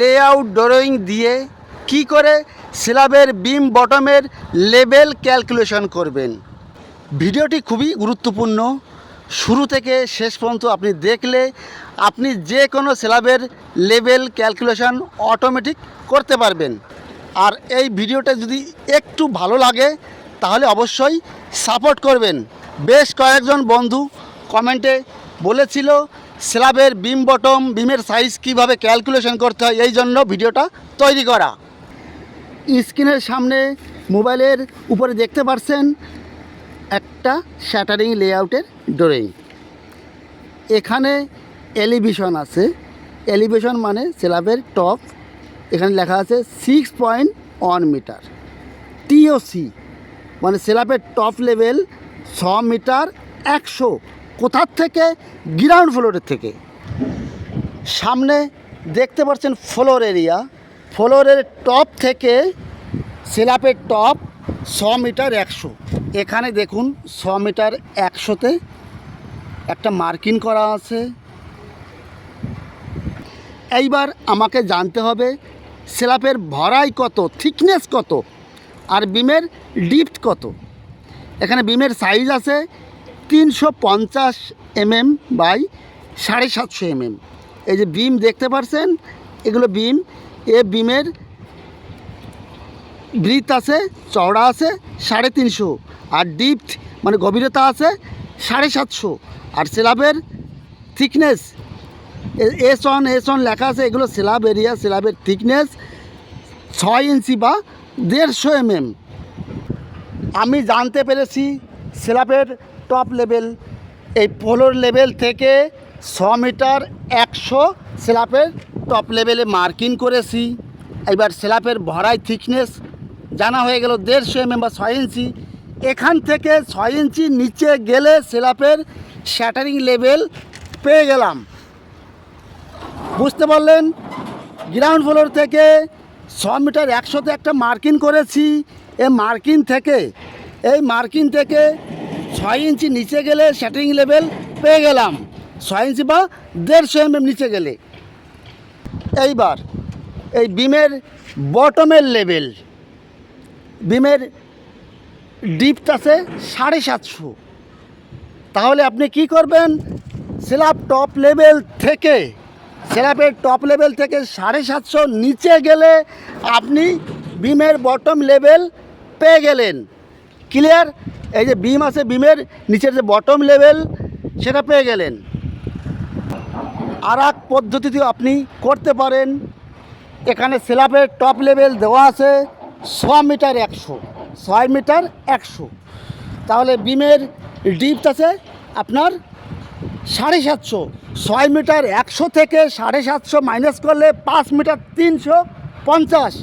Layout drawing দিয়ে কি করে স্ল্যাবের বিম বটমের লেভেল ক্যালকুলেশন করবেন। ভিডিওটি খুবই গুরুত্বপূর্ণ। শুরু থেকে শেষ পর্যন্ত আপনি দেখলে আপনি যে কোনো স্ল্যাবের লেভেল ক্যালকুলেশন অটোমেটিক করতে পারবেন। আর এই ভিডিওটা যদি একটু ভালো লাগে, তাহলে অবশ্যই সাপোর্ট করবেন। বেশ কয়েকজন বন্ধু কমেন্টে বলেছিল স্ল্যাবের বিম বটম, বিমের সাইজ কীভাবে ক্যালকুলেশন করতে হয়, এই জন্য ভিডিওটা তৈরি করা। স্ক্রিনের সামনে মোবাইলের উপরে দেখতে পারছেন একটা শ্যাটারিং লেআউটের ড্রয়িং এখানে এলিভেশন আছে। এলিভেশন মানে স্ল্যাবের টপ এখানে লেখা আছে six point one meter TOC মানে স্ল্যাবের টপ লেভেল ছ মিটার একশো। কোথার থেকে? গ্রাউন্ড ফ্লোরের থেকে। সামনে দেখতে পাচ্ছেন ফ্লোর এরিয়া। ফ্লোরের টপ থেকে স্ল্যাপের টপ ছ মিটার একশো। এখানে দেখুন ছ মিটার একশোতে একটা মার্কিং করা আছে। এইবার আমাকে জানতে হবে স্ল্যাপের ভরাই কত, থিকনেস কত, আর বিমের ডিপথ কত? এখানে বিমের সাইজ আছে তিনশো পঞ্চাশ এমএম বাই সাড়ে সাতশো এমএম। এই যে বিম দেখতে পারছেন, এগুলো বিম। এ বিমের ব্রিথ আছে, চওড়া আছে, সাড়ে তিনশো। আর ডিপথ মানে গভীরতা আছে, সাড়ে সাতশো। আর স্ল্যাবের thickness S on S on লেখা আছে, এগুলো স্ল্যাব এরিয়া স্ল্যাবের থিকনেস ছয় ইঞ্চি বা দেড়শো এমএম। আমি জানতে পেরেছি স্ল্যাবের টপ লেভেল, এই ফ্লোর লেভেল থেকে ছ মিটার একশো স্ল্যাবের টপ লেভেলে মার্কিং করেছি। এবার স্ল্যাবের ভরাই থিকনেস জানা হয়ে গেল দেড়শো এমএম বা ছয় ইঞ্চি। এখান থেকে ছয় ইঞ্চি নিচে গেলে স্ল্যাবের শ্যাটারিং লেভেল পেয়ে গেলাম। বুঝতে পারলেন? গ্রাউন্ড ফ্লোর থেকে ছ মিটার একশোতে একটা মার্কিং করেছি। এই মার্কিং থেকে, এই মার্কিং থেকে ছয় ইঞ্চি নিচে গেলে শ্যাটারিং লেভেল পেয়ে গেলাম। ছয় ইঞ্চি বা দেড়শো এমএম নিচে গেলে। এইবার এই বিমের বটমের লেভেল বিমের ডিপটা আছে সাড়ে সাতশো। তাহলে আপনি কি করবেন? স্ল্যাব টপ লেভেল থেকে স্ল্যাবের টপ লেভেল থেকে সাড়ে সাতশো নিচে গেলে আপনি বিমের বটম লেভেল পেয়ে গেলেন। ক্লিয়ার এই যে বিম আছে, বিমের নিচের যে বটম লেভেল সেটা পেয়ে গেলেন। আর এক পদ্ধতিতেও আপনি করতে পারেন। এখানে স্ল্যাবের টপ লেভেল দেওয়া আছে ছ মিটার একশো, ছয় মিটার একশো। তাহলে বিমের ডিপথ আছে আপনার সাড়ে সাতশো, ছয় মিটার একশো থেকে সাড়ে সাতশো মাইনাস করলে পাঁচ মিটার তিনশো পঞ্চাশ।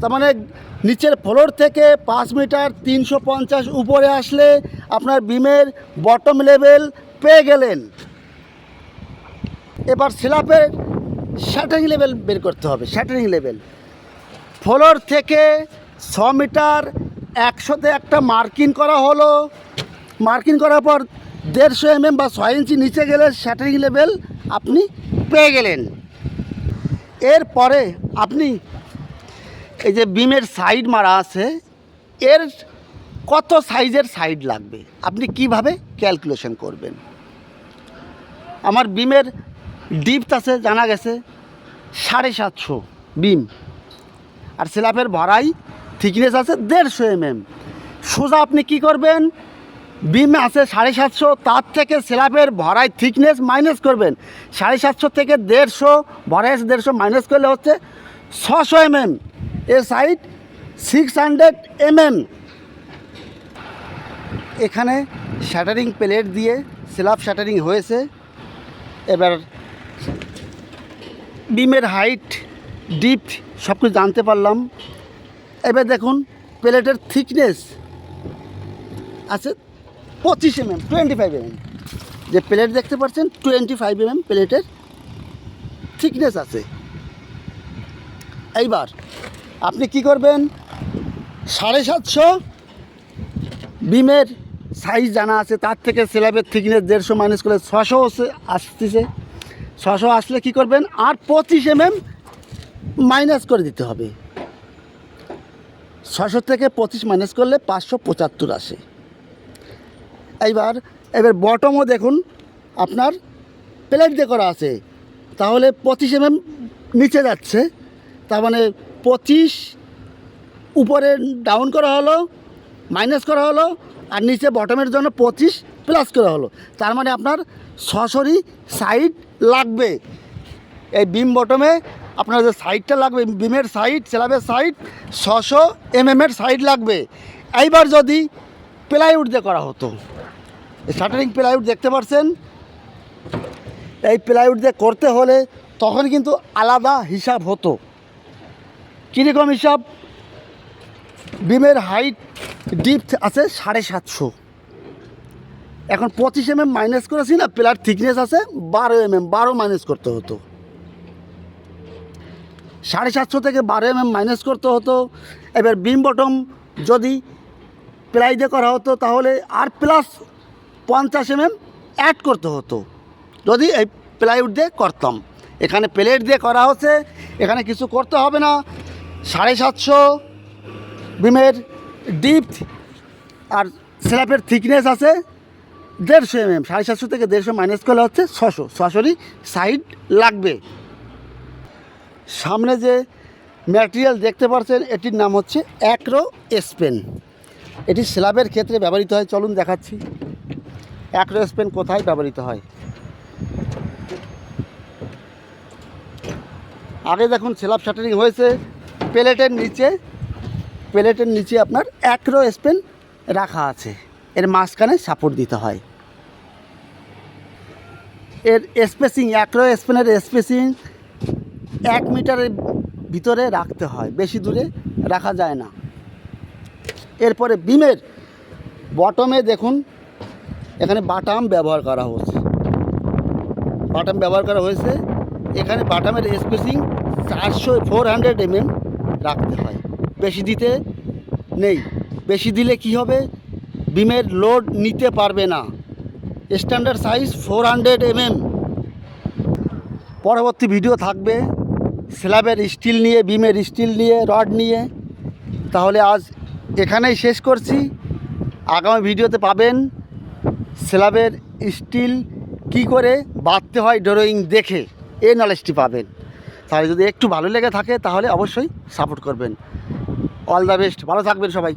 তার মানে নিচের ফ্লোর থেকে পাঁচ মিটার তিনশো পঞ্চাশ উপরে আসলে আপনার বিমের বটম লেভেল পেয়ে গেলেন। এবার স্ল্যাপের শ্যাটারিং লেভেল বের করতে হবে শ্যাটারিং লেভেল ফ্লোর থেকে ছ মিটার একশোতে একটা মার্কিং করা হলো। মার্কিং করার পর দেড়শো এমএম বা ছয় ইঞ্চি নিচে গেলে শ্যাটারিং লেভেল আপনি পেয়ে গেলেন। এরপরে আপনি এই যে বিমের সাইড মারা আছে, এর কত সাইজের সাইড লাগবে? আপনি কীভাবে ক্যালকুলেশন করবেন? আমার বিমের ডিপথ আছে, জানা গেছে সাড়ে সাতশো বিম। আর স্ল্যাবের ভরাই থিকনেস আছে দেড়শো এমএম সোজা আপনি কি করবেন? বিম আছে সাড়ে সাতশো, তার থেকে স্ল্যাবের ভরাই থিকনেস মাইনাস করবেন। সাড়ে সাতশো থেকে দেড়শো, ভরাই দেড়শো মাইনাস করলে হচ্ছে ছশো এমএম এ সাইড সিক্স হান্ড্রেড এমএম। এখানে শ্যাটারিং প্লেট দিয়ে স্ল্যাব শ্যাটারিং হয়েছে। এবার বিমের হাইট, ডিপ সব কিছু জানতে পারলাম। এবার দেখুন প্লেটের থিকনেস আছে পঁচিশ এমএম, টোয়েন্টি ফাইভ এমএম। যে প্লেট দেখতে পাচ্ছেন, টোয়েন্টি ফাইভ এমএম প্লেটের থিকনেস আছে। এইবার আপনি কি করবেন? সাড়ে সাতশো বিমের সাইজ জানা আছে, তার থেকে স্ল্যাবের থিকনেস দেড়শো মাইনাস করলে ছশো আসতেছে। ছশো আসলে কি করবেন? আর পঁচিশ এমএম মাইনাস করে দিতে হবে। ছশো থেকে পঁচিশ মাইনাস করলে পাঁচশো পঁচাত্তর আসে। এইবার, এবার বটমও দেখুন, আপনার প্লেট দিয়ে করা আছে। তাহলে পঁচিশ এমএম নিচে যাচ্ছে। তার মানে পঁচিশ, উপরে ডাউন করা হলো মাইনাস করা হলো, আর নিচে বটমের জন্য পঁচিশ প্লাস করা হলো। তার মানে আপনার ছশোরই সাইড লাগবে। এই বিম বটমে আপনার যে সাইডটা লাগবে বিমের সাইড স্ল্যাবের সাইড ছশো এমএমের সাইড লাগবে। এইবার যদি প্লাইউড দিয়ে করা হতো শাটারিং প্লাইউড দেখতে পাচ্ছেন এই প্লাইউড দিয়ে করতে হলে তখন কিন্তু আলাদা হিসাব হতো। কীরকম হিসাব? বিমের হাইট ডিপ আছে সাড়ে সাতশো। এখন পঁচিশ এম এম মাইনাস করেছি না পিলার থিকনেস আছে, বারো এম এম বারো মাইনাস করতে হতো। সাড়ে সাতশো থেকে বারো এম এম মাইনাস করতে হতো। এবার বিম বটম যদি প্লাই দিয়ে করা হতো, তাহলে আর প্লাস পঞ্চাশ এম এম অ্যাড করতে হতো। যদি এই প্লাইউড দিয়ে করতাম। এখানে প্লেট দিয়ে করা হচ্ছে, এখানে কিছু করতে হবে না। সাড়ে সাতশো বিমের ডিপ আর স্ল্যাবের থিকনেস আছে দেড়শো এম এম সাড়ে সাতশো থেকে দেড়শো মাইনাস করলে হচ্ছে ছশো। ছশোরই সাইড লাগবে। সামনে যে ম্যাটেরিয়াল দেখতে পাচ্ছেন, এটির নাম হচ্ছে অ্যাক্রো স্পেন এটি স্ল্যাবের ক্ষেত্রে ব্যবহৃত হয়। চলুন দেখাচ্ছি। অ্যাক্রো স্পেন কোথায় ব্যবহৃত হয়? আগে দেখুন স্ল্যাব শাটারিং হয়েছে। প্লেটের নিচে প্লেটের নিচে আপনার অ্যাক্রো স্পেন রাখা আছে। এর মাঝখানে সাপোর্ট দিতে হয়। এর স্পেসিং অ্যাক্রো স্পেনের স্পেসিং এক মিটারের ভিতরে রাখতে হয়। বেশি দূরে রাখা যায় না। এরপরে বিমের বটমে দেখুন, এখানে বাটাম ব্যবহার করা হচ্ছে। বাটাম ব্যবহার করা হয়েছে। এখানে বাটামের স্পেসিং চারশো ফোর হান্ড্রেড এমএম রাখতে হয়। বেশি দিতে নেই। বেশি দিলে কি হবে? বিমের লোড নিতে পারবে না। Standard size four hundred mm পরবর্তী ভিডিও থাকবে স্ল্যাবের স্টিল নিয়ে, বিমের স্টিল নিয়ে রড নিয়ে। তাহলে আজ এখানেই শেষ করছি। আগামী ভিডিওতে পাবেন স্ল্যাবের স্টিল কি করে বাঁধতে হয় ড্রয়িং দেখে। এই নলেজটি পাবেন। তাহলে যদি একটু ভালো লেগে থাকে তাহলে অবশ্যই সাপোর্ট করবেন। অল দ্য বেস্ট ভালো থাকবেন সবাই।